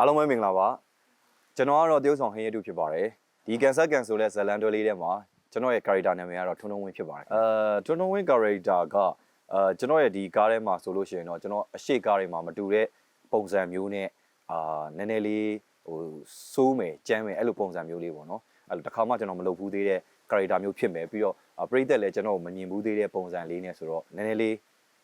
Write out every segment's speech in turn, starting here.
အားလုံးပဲမင်္ဂလာပါကျွန်တော်ကတော့တရုတ်ဆောင်ဟင်းရတုဖြစ်ပါတယ်ဒီကန်ဆာကန်ဆိုတဲ့ဇလန်တွဲလေးထဲမှာကျွန်တော်ရဲ့ character နာမည်ကတော့ထွန်းထွန်းဝင်းဖြစ်ပါတယ်အဲထွန်းထွန်းဝင်း character ကအဲကျွန်တော်ရဲ့ဒီကားထဲမှာဆိုလို့ရှိရင်တော့ကျွန်တော်အရှိကားတွေမှာမတူတဲ့ပုံစံမျိုးနဲ့အာနည်းနည်းလေးဟိုစိုးမယ်ကြမ်းမယ်အဲ့လိုပုံစံမျိုးလေးပေါ့နော်အဲ့လိုတစ်ခါမှကျွန်တော်မလုပ်ဘူးသေးတဲ့ character မျိုးဖြစ်မယ်ပြီးတော့အာပရိသတ်လည်းကျွန်တော်ကိုမမြင်ဘူးသေးတဲ့ပုံစံလေးနဲ့ဆိုတော့နည်းနည်းလေး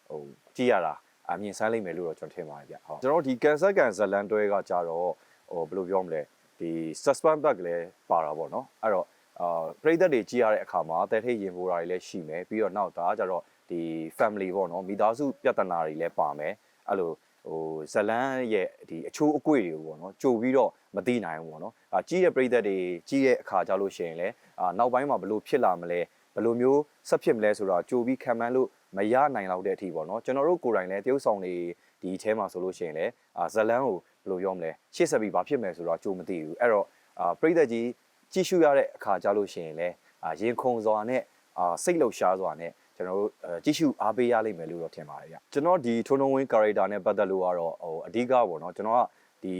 ဟိုကြည့်ရတာ အမြင်ဆန်းလိမ့်မယ်လို့တော့ကျွန်တော်ထင်ပါတယ်ဗျဟုတ်ကျွန်တော်ဒီ cancer ကန်ဇလန်တွဲကကြတော့ဟိုဘယ်လိုပြောမလဲဒီ suspense back လည်းပါတာပေါ့နော်အဲ့တော့အာပရိသတ်တွေကြည့်ရတဲ့အခါမှာတဲထိတ်ရင်ပိုတာတွေလည်းရှိမယ်ပြီးတော့နောက်ဒါကကြတော့ဒီ family ပေါ့နော်မိသားစုပြဿနာတွေလည်းပါမယ်အဲ့လိုဟိုဇလန်ရဲ့ဒီအချိုးအကွေတွေပေါ့နော်ကြိုပြီးတော့မသိနိုင်ဘူးပေါ့နော်အာကြီးတဲ့ပရိသတ်တွေကြီးတဲ့အခါကြလို့ရှိရင်လည်းအာနောက်ပိုင်းမှာဘယ်လိုဖြစ်လာမလဲဘယ်လိုမျိုးဆက်ဖြစ်မလဲဆိုတော့ကြိုပြီးခံမှန်းလို့ မရနိုင်တော့တဲ့အထိပေါ့နော်ကျွန်တော်တို့ကိုယ်တိုင်လည်းတရုပ်ဆောင်တွေဒီအဲထဲမှာဆိုလို့ရှိရင်လည်းအာဇလန်ကိုဘယ်လိုပြောမလဲရှေ့ဆက်ပြီးဘာဖြစ်မယ်ဆိုတော့ကြိုမသိဘူးအဲ့တော့အာပရိသတ်ကြီးကြည့်ရှုရတဲ့အခါကြလို့ရှိရင်လည်းအာရင်ခုန်စွာနဲ့အာစိတ်လှုပ်ရှားစွာနဲ့ကျွန်တော်တို့အဲကြည့်ရှုအားပေးရလိမ့်မယ်လို့တော့ထင်ပါတယ်ဗျကျွန်တော်ဒီထုံထုံဝင်း character နဲ့ပတ်သက်လို့ကတော့ဟိုအဓိကပေါ့နော်ကျွန်တော်က ဒီ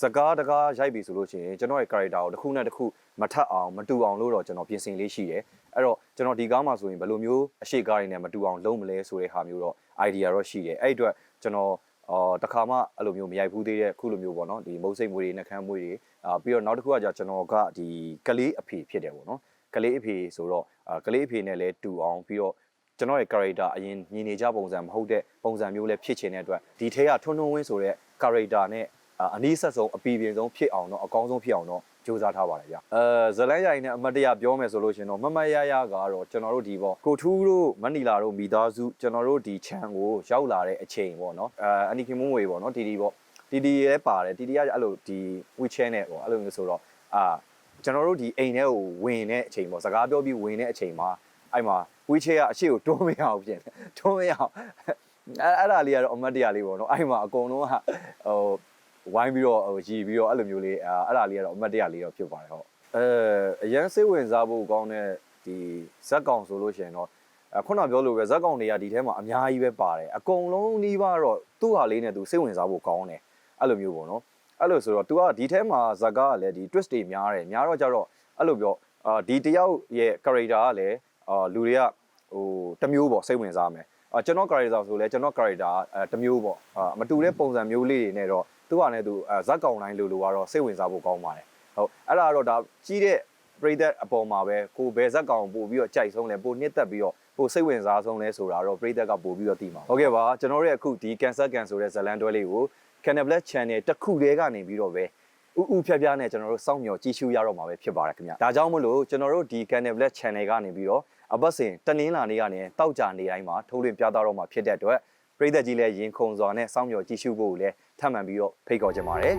စကားတကားရိုက်ပြီဆိုလို့ရှိရင်ကျွန်တော်ရဲ့ character ကိုတစ်ခုနဲ့တစ်ခုမထပ်အောင်မတူအောင်လို့တော့ကျွန်တော်ပြင်ဆင်လေးရှိတယ်အဲ့တော့ကျွန်တော်ဒီကားမှာဆိုရင်ဘယ်လိုမျိုးအရှိကားတွေနဲ့မတူအောင်လုပ်မလဲဆိုတဲ့ဟာမျိုးတော့ idea တော့ရှိတယ်အဲ့ဒီအတွက်ကျွန်တော်အော်တခါမှအဲ့လိုမျိုးမရိုက်ဘူးသေးတဲ့ခုလိုမျိုးပေါ့နော်ဒီမုတ်စိတ်မွေးတွေနှကန်းမွေးတွေအာပြီးတော့နောက်တစ်ခုကじゃကျွန်တော်ကဒီကလေးအဖေဖြစ်တယ်ပေါ့နော်ကလေးအဖေဆိုတော့အာကလေးအဖေနဲ့လည်းတူအောင်ပြီးတော့ကျွန်တော်ရဲ့ character အရင်ညီနေကြပုံစံမဟုတ်တဲ့ပုံစံမျိုးလည်းဖြစ်ချင်တဲ့အတွက်ဒီထဲကထွန်းထွန်းဝင်းဆိုတဲ့ character နဲ့ အာအနည်းဆက်ဆုံးအပီပြင်ဆုံးဖြစ်အောင်တော့အကောင်းဆုံးဖြစ်အောင်တော့စူးစမ်းထားပါတယ်ဗျအဲဇလန်းရိုင်နဲ့အမတ်တရပြောမယ်ဆိုလို့ရှင်တော့မမရရကတော့ကျွန်တော်တို့ဒီပေါ့ကိုထူးတို့မနီလာတို့မိသားစုကျွန်တော်တို့ဒီ channel ကိုရောက်လာတဲ့အချိန်ပေါ့နော်အဲအနီခင်မွန်းဝေပေါ့နော်တီတီပေါ့တီတီလည်းပါတယ်တီတီကအဲ့လိုဒီ WeChat နဲ့ပေါ့အဲ့လိုမျိုးဆိုတော့အာကျွန်တော်တို့ဒီအိမ်ထဲကိုဝင်တဲ့အချိန်ပေါ့စကားပြောပြီးဝင်တဲ့အချိန်မှာအဲ့မှာ WeChat ကအရှိကိုတွန်းမရအောင်ပြင်တွန်းမရအောင်အဲ့အဲ့ဒါလေးကတော့အမတ်တရလေးပေါ့နော်အဲ့မှာအကုန်လုံးကဟို ဝိုင်းပြီးတော့ဟိုရီပြီးတော့အဲ့လိုမျိုးလေးအဲ့ဒါလေးကတော့အမတ်တရလေးတော့ဖြစ်ပါတယ်ဟုတ်အဲအရန်စိတ်ဝင်စားဖို့ကောင်းတဲ့ဒီဇက်ကောင်ဆိုလို့ရှိရင်တော့အဲခုနပြောလို့ပဲဇက်ကောင်တွေကဒီထဲမှာအများကြီးပဲပါတယ်အကုန်လုံးနှီးပါတော့သူ့ဟာလေးနဲ့သူစိတ်ဝင်စားဖို့ကောင်းတယ်အဲ့လိုမျိုးပေါ့နော်အဲ့လိုဆိုတော့ तू ကဒီထဲမှာဇက်ကကလည်းဒီ twist တွေများတယ်များတော့ကြတော့အဲ့လိုပြောအာဒီတယောက်ရဲ့ character ကလည်းအာလူတွေကဟိုတစ်မျိုးပေါ့စိတ်ဝင်စားမယ်အာကျွန်တော် character ဆိုလဲကျွန်တော် character အဲတစ်မျိုးပေါ့အာမတူတဲ့ပုံစံမျိုးလေးတွေနဲ့တော့ သူကလည်းသူဇက်ကောင်တိုင်းလိုလိုကတော့စိတ်ဝင်စားဖို့ကောင်းပါတယ်ဟုတ်အဲ့ဒါကတော့ဒါကြီးတဲ့ပရိသတ်အပေါ်မှာပဲကိုဘယ်ဇက်ကောင်ပို့ပြီးတော့ကြိုက်ဆုံးလဲပို့နှစ်သက်ပြီးတော့ပို့စိတ်ဝင်စားဆုံးလဲဆိုတာတော့ပရိသတ်ကပို့ပြီးတော့သိမှာဟုတ်ကဲ့ပါကျွန်တော်တို့ရဲ့အခုဒီ cancer can ဆိုတဲ့ဇလန်တွဲလေးကို Canal Black Channel တစ်ခုတည်းကနေပြီးတော့ပဲဥဥဖြားဖြားနဲ့ကျွန်တော်တို့စောင့်မျှော်ကြည့်ရှုရတော့မှာပဲဖြစ်ပါတယ်ခင်ဗျာဒါကြောင့်မလို့ကျွန်တော်တို့ဒီ Canal Black Channel ကနေပြီးတော့အပတ်စဉ်တနင်္လာနေ့ကနေတောက်ကြနေတိုင်းမှာထုတ်လွှင့်ပြသတော့မှာဖြစ်တဲ့အတွက် ပရိသတ်ကြီးလည်းရင်ခုန်စွာနဲ့စောင့်မျှော်ကြည့်ရှုဖို့ကိုလည်းထပ်မံပြီးတော့ဖိတ်ခေါ်ချင်ပါတယ်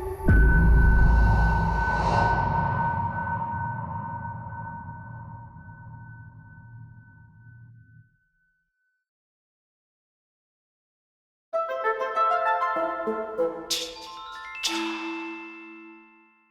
။